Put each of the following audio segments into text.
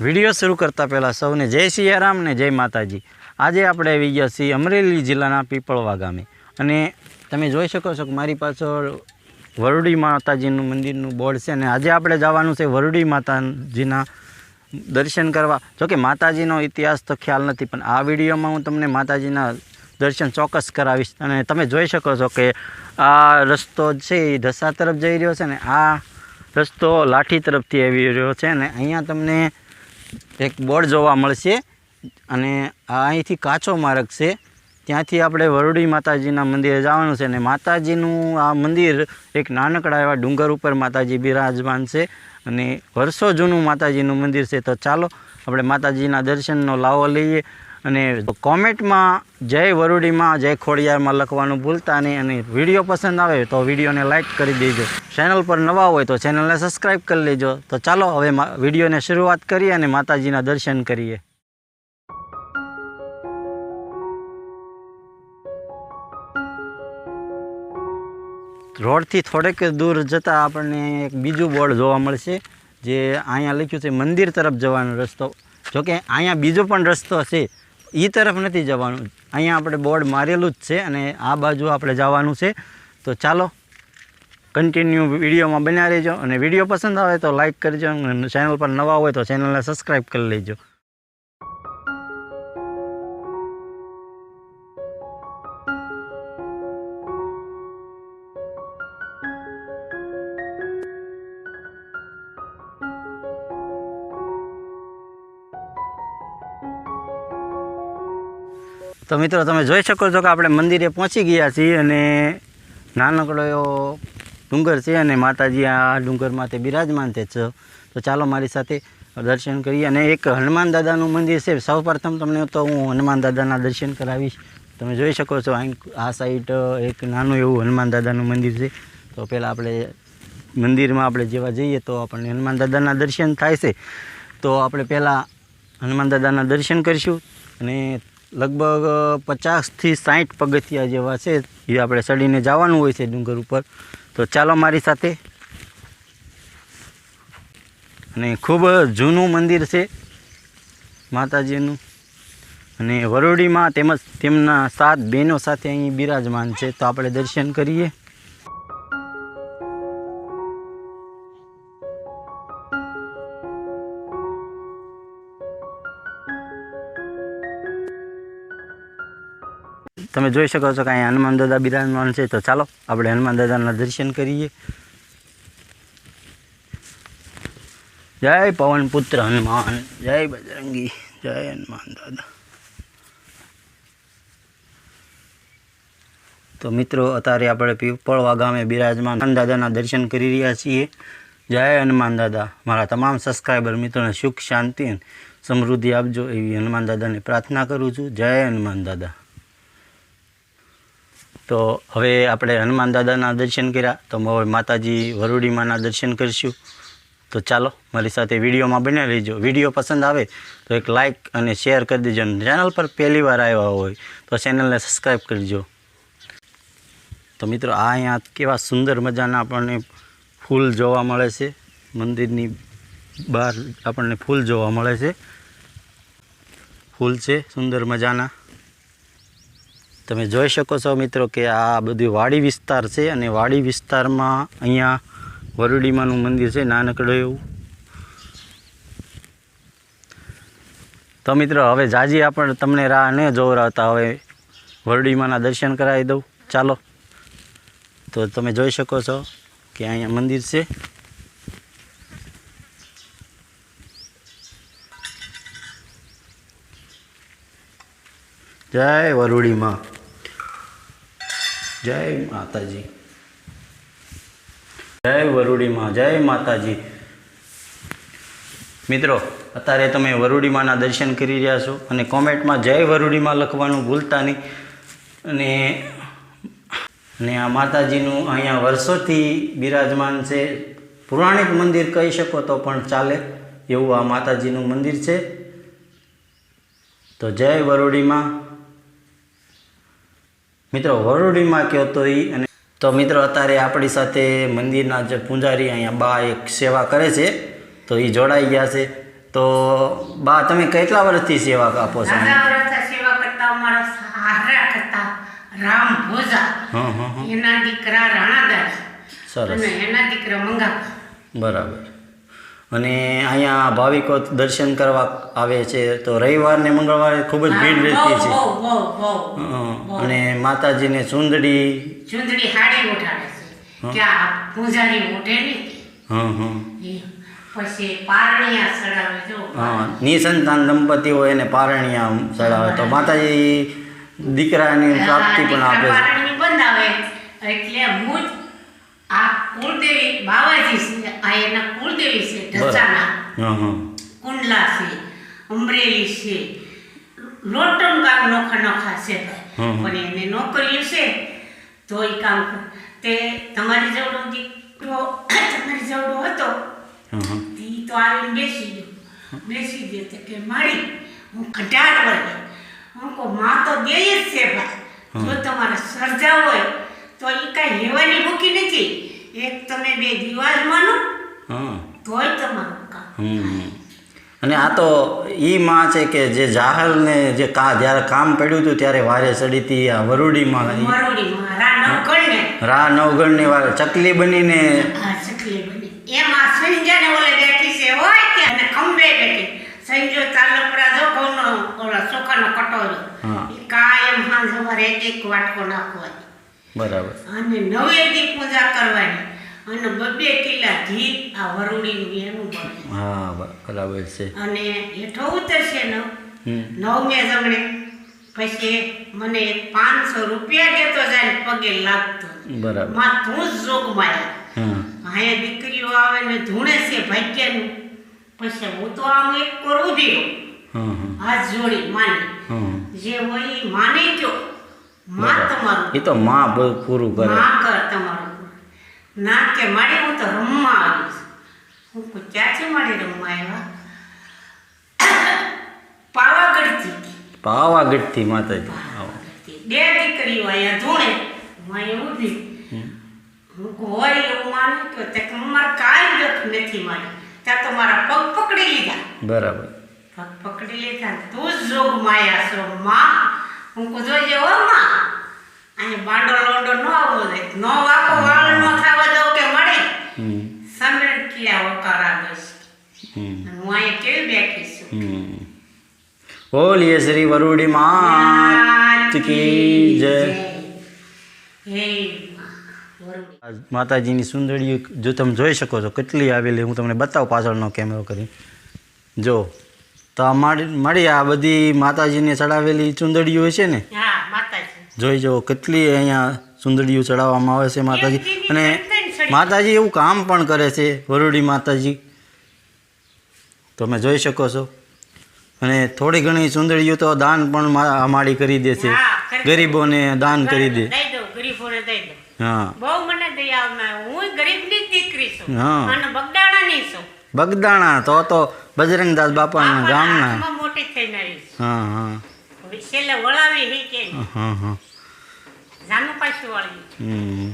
Video શરૂ કરતાં પહેલાં સૌને જય સિયારામ ને જય માતાજી. આજે આપણે આવી ગયા છીએ અમરેલી જિલ્લાના પીપળવા ગામે. અને તમે જોઈ શકો છો કે મારી પાછળ વરડી માતાજીનું મંદિરનું બોર્ડ છે અને આજે આપણે જવાનું છે વરડી માતાજીના દર્શન કરવા. જોકે માતાજીનો ઇતિહાસ તો ખ્યાલ નથી, પણ આ વિડીયોમાં હું તમને માતાજીના દર્શન ચોક્કસ કરાવીશ. અને તમે જોઈ શકો છો કે આ રસ્તો છે એ ઢસા તરફ જઈ રહ્યો છે ને આ રસ્તો લાઠી તરફથી આવી રહ્યો છે અને અહીંયા તમને એક બોર્ડ જોવા મળશે અને આ અહીંથી કાચો માર્ગ છે. ત્યાંથી આપણે વરડી માતાજીના મંદિરે જવાનું છે અને માતાજીનું આ મંદિર એક નાનકડા એવા ડુંગર ઉપર માતાજી બિરાજમાન છે અને વર્ષો જૂનું માતાજીનું મંદિર છે. તો ચાલો આપણે માતાજીના દર્શનનો લાવો લઈએ અને કોમેન્ટમાં જય વરુડીમાં, જય ખોડિયારમાં લખવાનું ભૂલતા નહીં અને વીડિયો પસંદ આવે તો વિડીયોને લાઇક કરી દેજો. ચેનલ પર નવા હોય તો ચેનલને સબસ્ક્રાઈબ કરી લેજો. તો ચાલો હવે વિડીયોને શરૂઆત કરીએ અને માતાજીના દર્શન કરીએ. રોડથી થોડેક દૂર જતાં આપણને એક બીજું બોર્ડ જોવા મળશે, જે અહીંયા લખ્યું છે, મંદિર તરફ જવાનો રસ્તો. જોકે અહીંયા બીજો પણ રસ્તો છે એ તરફ નથી જવાનું. અહીંયા આપણે બોર્ડ મારેલું જ છે અને આ બાજુ આપણે જવાનું છે. તો ચાલો કન્ટિન્યુ વિડીયોમાં બન્યા રહેજો અને વીડિયો પસંદ આવે તો લાઇક કરજો અને ચેનલ પર નવા હોય તો ચેનલને સબસ્ક્રાઈબ કરી લેજો. તો મિત્રો, તમે જોઈ શકો છો કે આપણે મંદિરે પહોંચી ગયા છીએ અને નાનકડો એવો ડુંગર છે અને માતાજી આ ડુંગરમાં તે બિરાજમાન છે. તો ચાલો મારી સાથે દર્શન કરીએ અને એક હનુમાન દાદાનું મંદિર છે. સૌ પ્રથમ તમને તો હું હનુમાન દાદાના દર્શન કરાવીશ. તમે જોઈ શકો છો અહીં આ સાઈડ એક નાનું એવું હનુમાન દાદાનું મંદિર છે. તો પહેલાં આપણે મંદિરમાં આપણે જેવા જઈએ તો આપણને હનુમાન દાદાના દર્શન થાય છે. તો આપણે પહેલાં હનુમાન દાદાના દર્શન કરીશું અને લગભગ પચાસથી સાઠ પગથિયા જેવા છે. એ આપણે ચડીને જવાનું હોય છે ડુંગર ઉપર. તો ચાલો મારી સાથે. અને ખૂબ જૂનું મંદિર છે માતાજીનું. અને વરોડીમાં તેમજ તેમના સાત બહેનો સાથે અહીં બિરાજમાન છે. તો આપણે દર્શન કરીએ. તમે જોઈ શકો છો કે અહીંયા હનુમાન દાદા બિરાજમાન છે. તો ચાલો, આપણે હનુમાન દાદાના દર્શન કરીએ. જય પવન પુત્ર હનુમાન, જય બજરંગી, જય હનુમાન દાદા. તો મિત્રો, અત્યારે આપણે પીપળવા ગામે બિરાજમાન હનુમાન દાદાના દર્શન કરી રહ્યા છીએ. જય હનુમાન દાદા. મારા તમામ સબસ્ક્રાઈબર મિત્રોને સુખ, શાંતિ સમૃદ્ધિ આપજો એવી હનુમાન દાદાને પ્રાર્થના કરું છું. જય હનુમાન દાદા. તો હવે આપણે હનુમાન દાદાના દર્શન કર્યા. તો હવે માતાજી વરુડીમાના દર્શન કરીશું. તો ચાલો, મારી સાથે વિડીયોમાં બને લેજો વીડિયો પસંદ આવે તો એક લાઇક અને શેર કરી દેજો. ચેનલ પર પહેલી વાર આવ્યા હોય તો ચેનલને સબસ્ક્રાઈબ કરજો. તો મિત્રો, આ અહીંયા કેવા સુંદર મજાના આપણને ફૂલ જોવા મળે છે. મંદિરની બહાર આપણને ફૂલ જોવા મળે છે. ફૂલ છે, સુંદર મજાના. તમે જોઈ શકો છો મિત્રો કે આ બધું વાડી વિસ્તાર છે અને વાડી વિસ્તારમાં અહીંયા વરુડીમાનું મંદિર છે, નાનકડું એવું. તો મિત્રો, હવે જાજી આપણે તમને રાહ ન જોવરાવતા, હવે વરડીમાના દર્શન કરાવી દઉં. ચાલો. તો તમે જોઈ શકો છો કે અહીંયા મંદિર છે. જય વરુડીમાં. જય માતાજી. જય વરુડીમાં, જય માતાજી. મિત્રો, અત્યારે તમે વરુડીમાના દર્શન કરી રહ્યા છો અને કોમેન્ટમાં જય વરુડીમાં લખવાનું ભૂલતા નહીં. અને અને આ માતાજીનું અહીંયા વર્ષોથી બિરાજમાન છે. પુરાણિક મંદિર કહી શકો તો પણ ચાલે એવું આ માતાજીનું મંદિર છે. તો જય વરોડીમાં. મિત્રો વરુડીમાં કહો તો એ અને તો મિત્રો અત્યારે આપણી સાથે મંદિરના જે પૂજારી અહીંયા બા એક સેવા કરે છે તો એ જોડાઈ ગયા છે. તો બા તમે કેટલા વર્ષથી સેવા આપો છો? સેવા કરતા અમારા સહારા કરતા રામ ભોજા. હં હં હં. એના દીકરા રાણાદાસ. સરસ. અને એના દીકરા મંગા. બરાબર. અને અહીંયા ભાવિકો દર્શન કરવા આવે છે. તો રવિવાર ને મંગળવારે ખૂબ જ ભીડ રહેતી છે. અને માતાજીને ચુંદડી ચુંદડી હાડી ઉઠાડે છે. ત્યાં પૂજારી ઉઠે નહીં. હં હં એ પછી પારણિયા ચડાવે જો હા નિસંતાન દંપતી હોય એને પારણિયા ચડાવે. તો માતાજી દીકરાની પ્રાપ્તિ પણ આપે છે. એટલે હું આ કુળદેવી બાવાજી છે આ એના કુળદેવી છે ઢસાના કુંડલા છે અમરેલી છે. લોટમ ગામ નોખા નોખા છે પણ એને નોકરીઓ છે. તો એ કામ. તે તમારી જવડો દીકરો તમારી જવડો હતો હં તો આવીને બેસી ગયો. બેસી ગયો તો કે મારી હું અઢાર વર્ષ હું કહું માં તો દે જ છે ભાઈ. જો તમારે સર્જા હોય તો એ કાંઈ લેવાની મૂકી નથી. એક તમે બે દિવાજ માનો હં. તોય તમારું કામ. અને આ તો એ માં છે કે જે જાહલને જે કા જ્યારે કામ પડ્યું હતું ત્યારે વારે ચડી હતી આ વરુડીમાં. રા નવગણની. વારે ચકલી બનીને. આ એમાં સંજાને ઓલે બેઠી છે હોય કે અને ખંભે બેઠી. સંજો તાલપરા જો ઘઉંનો ઓલા ચોખાનો કટોરો. કાયમ હાંજ સવારે એક એક વાટકો નાખવાની બરાબર. અને નવે દી પૂજા કરવાની. અને બબે કિલ્લા ઘી આ વરુડીનું એનું બને હા બરાબર છે. અને હેઠો ઉતરશે ને. હમ. નવમે જમણે. પછી મને પાંચસો રૂપિયા દેતો જાય ને પગે લાગતો. બરાબર. માં તું જ જોગમાયા હમ અહીંયા દીકરીઓ આવે ને ધૂણે છે ભાગ્યનું. પછી હું તો આમ એક કરું હમ હાથ જોડી માની. જે હોય માને કયો એ તો માં બહુ પૂરું કરે. માં ના કે મારી હું તો રમવા આવીશ હું ક્યાંથી મારી રમવા આવ્યા. પાવાગઢથી. પાવાગઢથી માતાજી. બે દીકરીઓ અહીંયા ધૂણે અહીંયા ઊભી. હું હોય એવું માનું તો તે મારે કાંઈ દુઃખ નથી મારી. ત્યાં તો મારા પગ પકડી લીધા. બરાબર. પગ પકડી લીધા તું જ જોગ માયા છો માં. હું જોજે હો માં. અહીંયા બાંડો લોંડો ન આવવો જોઈએ. નો વાકો વાળ નો થવા દઉં કે મળે. સમરણ કિયા વકારા દઈશ હું અહીંયા કેવી બેઠી છું? બોલીએ શ્રી વરુડી માત કી જય. હે માતાજીની સુંદરીઓ જો તમે જોઈ શકો છો કેટલી આવેલી. હું તમને બતાવું પાછળનો કેમેરો કરી. જો. તો આ મારી આ બધી માતાજીને ચડાવેલી ચુંદડીઓ છે ને? જોઈ જુઓ કેટલી અહીંયા ચુંદડીઓ ચડાવવામાં આવે છે માતાજી. અને માતાજી એવું કામ પણ કરે છે વરુડી માતાજી. તમે જોઈ શકો છો. અને થોડી ઘણી ચુંદડીઓ તો દાન પણ માળી કરી દે છે. ગરીબોને દાન કરી દે. હા. બહુ મને દયા હું ગરીબની દીકરી છું. અને બગદાણાની છું. બગદાણા તો તો બજરંગદાસ બાપાના ગામના. મોટી થઈને આવી છું. હા હા. છેલ્લે વળાવી હી કે હા હા. જાનું પાછું વળી.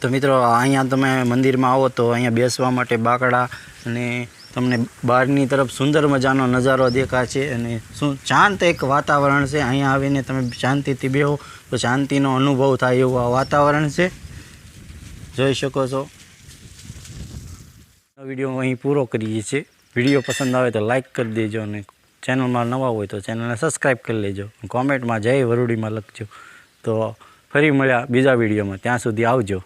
તો મિત્રો અહીંયા તમે મંદિરમાં આવો તો અહીંયા બેસવા માટે બાકડા અને તમને બહારની તરફ સુંદર મજાનો નજારો દેખાશે અને શું શાંત એક વાતાવરણ છે. અહીંયા આવીને તમે શાંતિથી બેહો તો શાંતિનો અનુભવ થાય એવું આ વાતાવરણ છે. જોઈ શકો છો. વીડિયો અહીં પૂરો કરીએ છીએ. વીડિયો પસંદ આવે તો લાઈક કરી દેજો અને ચેનલમાં નવા હોય તો ચેનલને સબસ્ક્રાઈબ કરી લેજો. કોમેન્ટમાં જય વરુડીમાં લખજો. તો ફરી મળ્યા બીજા વિડીયોમાં. ત્યાં સુધી આવજો.